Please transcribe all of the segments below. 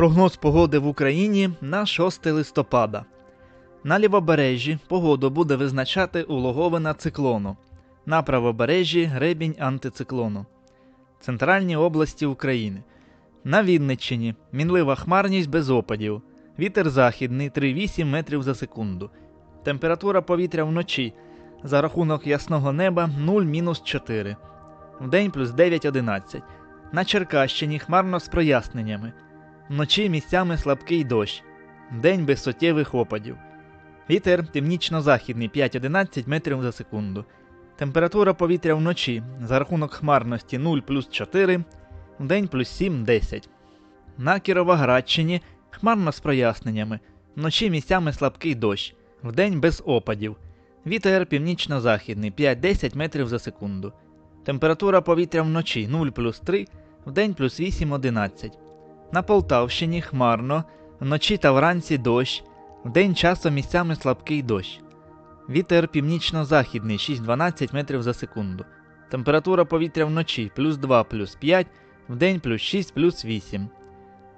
Прогноз погоди в Україні на 6 листопада. На лівобережжі погоду буде визначати улоговина циклону. На правобережжі гребінь антициклону. Центральні області України. На Вінниччині мінлива хмарність без опадів. Вітер західний 3,8 метрів за секунду. Температура повітря вночі за рахунок ясного неба 0-4. Вдень плюс 9-11. На Черкащині хмарно з проясненнями. Вночі місцями слабкий дощ. День без суттєвих опадів. Вітер північно-західний 5-11 метрів за секунду. Температура повітря вночі за рахунок хмарності 0 плюс 4, вдень плюс 7-10. На Кіровоградщині хмарно з проясненнями. Вночі місцями слабкий дощ. Вдень без опадів. Вітер північно-західний 5-10 метрів за секунду. Температура повітря вночі 0 плюс 3, вдень плюс 8-11. На Полтавщині хмарно, вночі та вранці дощ, вдень часом місцями слабкий дощ. Вітер північно-західний 6-12 метрів за секунду. Температура повітря вночі плюс 2 плюс 5, вдень плюс 6 плюс 8.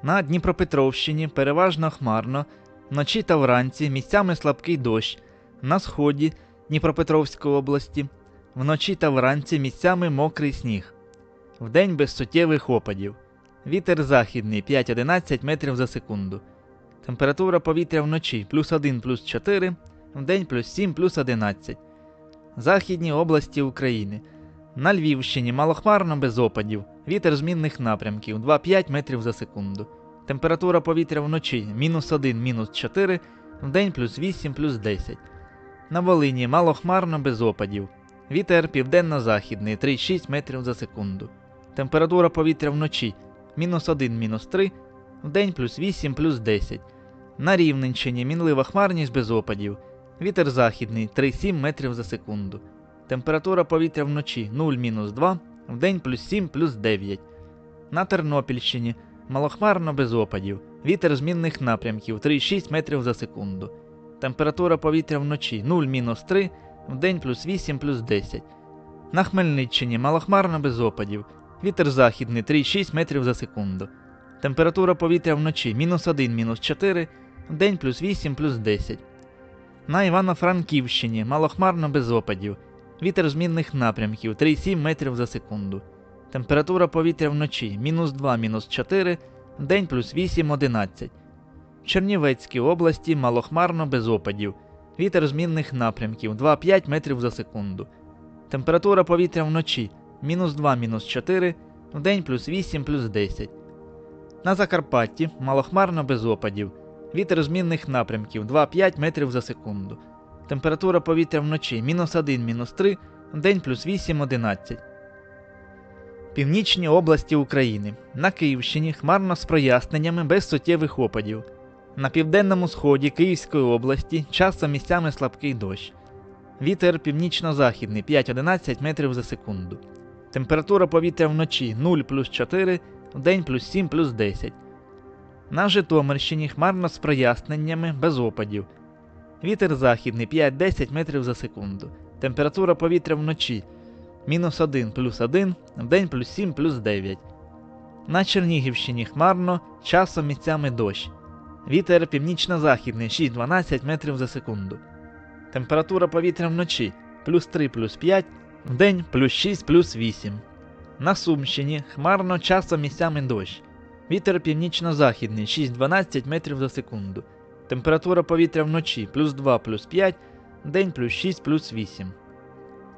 На Дніпропетровщині переважно хмарно, вночі та вранці місцями слабкий дощ. На сході Дніпропетровської області вночі та вранці місцями мокрий сніг. Вдень без суттєвих опадів. Вітер західний 5-11 метрів за секунду. Температура повітря вночі плюс 1 плюс 4, вдень плюс 7 плюс 11. Західні області України. На Львівщині малохмарно без опадів. Вітер змінних напрямків 2-5 метрів за секунду. Температура повітря вночі мінус 1 мінус 4, вдень плюс 8 плюс 10. На Волині малохмарно без опадів. Вітер південно-західний 3-6 метрів за секунду. Температура повітря вночі мінус 1 мінус 3, вдень плюс 8 плюс 10. На Рівненщині мінлива хмарність без опадів. Вітер західний 3-7 метрів за секунду. Температура повітря вночі 0 мінус 2, вдень плюс 7 плюс 9. На Тернопільщині малохмарно без опадів. Вітер змінних напрямків 3-6 метрів за секунду. Температура повітря вночі 0 мінус 3, вдень плюс 8 плюс 10. На Хмельниччині малохмарно без опадів. Вітер західний 3,6 метрів за секунду. Температура повітря вночі мінус 1 мінус 4, вдень плюс 8 плюс 10. На Івано-Франківщині малохмарно без опадів. Вітер змінних напрямків 3,7 метрів за секунду. Температура повітря вночі мінус 2 мінус 4, вдень плюс 8 11. В Чернівецькій області малохмарно без опадів. Вітер змінних напрямків 2-5 метрів за секунду. Температура повітря вночі мінус 2 мінус 4, вдень плюс 8 плюс 10. На Закарпатті малохмарно без опадів. Вітер змінних напрямків 2-5 метрів за секунду. Температура повітря вночі мінус 1 мінус 3, вдень плюс 8 11. Північні області України. На Київщині хмарно з проясненнями без суттєвих опадів. На південному сході Київської області часом місцями слабкий дощ. Вітер північно-західний 5-11 метрів за секунду. Температура повітря вночі 0 плюс 4, вдень плюс 7 плюс 10. На Житомирщині хмарно з проясненнями без опадів. Вітер західний 5-10 метрів за секунду. Температура повітря вночі мінус 1 плюс 1, вдень плюс 7 плюс 9. На Чернігівщині хмарно, часом місцями дощ. Вітер північно-західний 6-12 метрів за секунду. Температура повітря вночі плюс 3 плюс 5, вдень плюс 6 плюс 8. На Сумщині хмарно часом місцями дощ. Вітер північно-західний 6-12 метрів за секунду. Температура повітря вночі плюс 2 плюс 5, вдень плюс 6 плюс 8.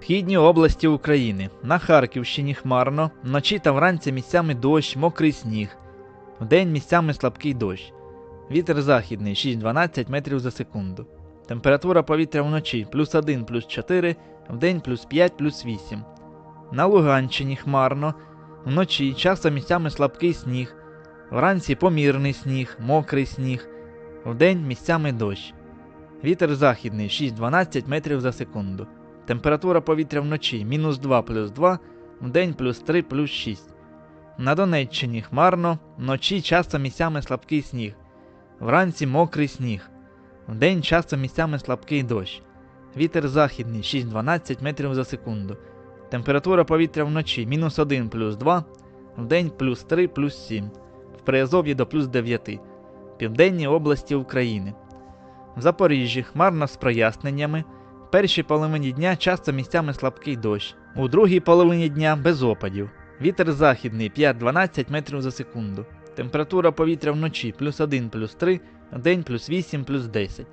Східні області України. На Харківщині хмарно, вночі та вранці місцями дощ, мокрий сніг. Вдень місцями слабкий дощ. Вітер західний 6-12 метрів за секунду. Температура повітря вночі плюс 1 плюс 4, вдень плюс 5 плюс 8. На Луганщині хмарно, вночі часом місцями слабкий сніг, вранці помірний сніг, мокрий сніг, вдень місцями дощ. Вітер західний 6-12 метрів за секунду. Температура повітря вночі мінус 2 плюс 2, вдень плюс 3 плюс 6. На Донеччині хмарно, вночі часом місцями слабкий сніг, вранці мокрий сніг, вдень часом місцями слабкий дощ. Вітер західний 6-12 метрів за секунду. Температура повітря вночі мінус 1 плюс 2, вдень плюс 3 плюс 7. в Приазов'ї до плюс 9, південні області України. В Запоріжжі хмарно з проясненнями. В першій половині дня часто місцями слабкий дощ, у другій половині дня без опадів. Вітер західний 5-12 метрів за секунду. Температура повітря вночі плюс 1 плюс 3, вдень плюс 8 плюс 10.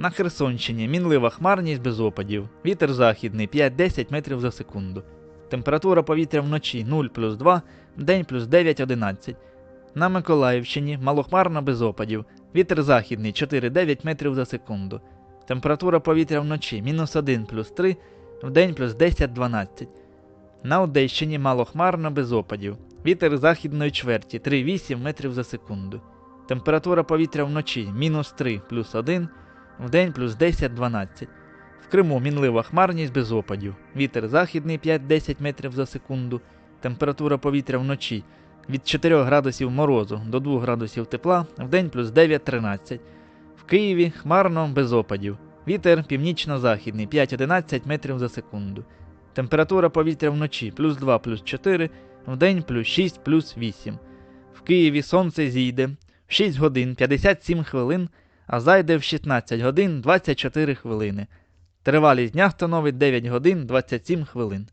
На Херсонщині мінлива хмарність без опадів. Вітер західний 5-10 метрів за секунду. Температура повітря вночі 0 плюс 2, вдень плюс 9-11. На Миколаївщині малохмарно без опадів. Вітер західний 4-9 метрів за секунду. Температура повітря вночі мінус 1 плюс 3, вдень плюс 10-12. На Одещині малохмарно без опадів. Вітер західної чверті 3,8 метрів за секунду. Температура повітря вночі мінус 3 плюс 1, вдень плюс 10-12. В Криму мінлива хмарність без опадів. Вітер західний 5-10 метрів за секунду. Температура повітря вночі від 4 градусів морозу до 2 градусів тепла, вдень плюс 9-13. В Києві хмарно без опадів. Вітер північно-західний 5-11 метрів за секунду. Температура повітря вночі плюс 2 плюс 4, вдень плюс 6 плюс 8. В Києві сонце зійде в 6 годин 57 хвилин, а зайде в 16 годин 24 хвилини. Тривалість дня становить 9 годин 27 хвилин.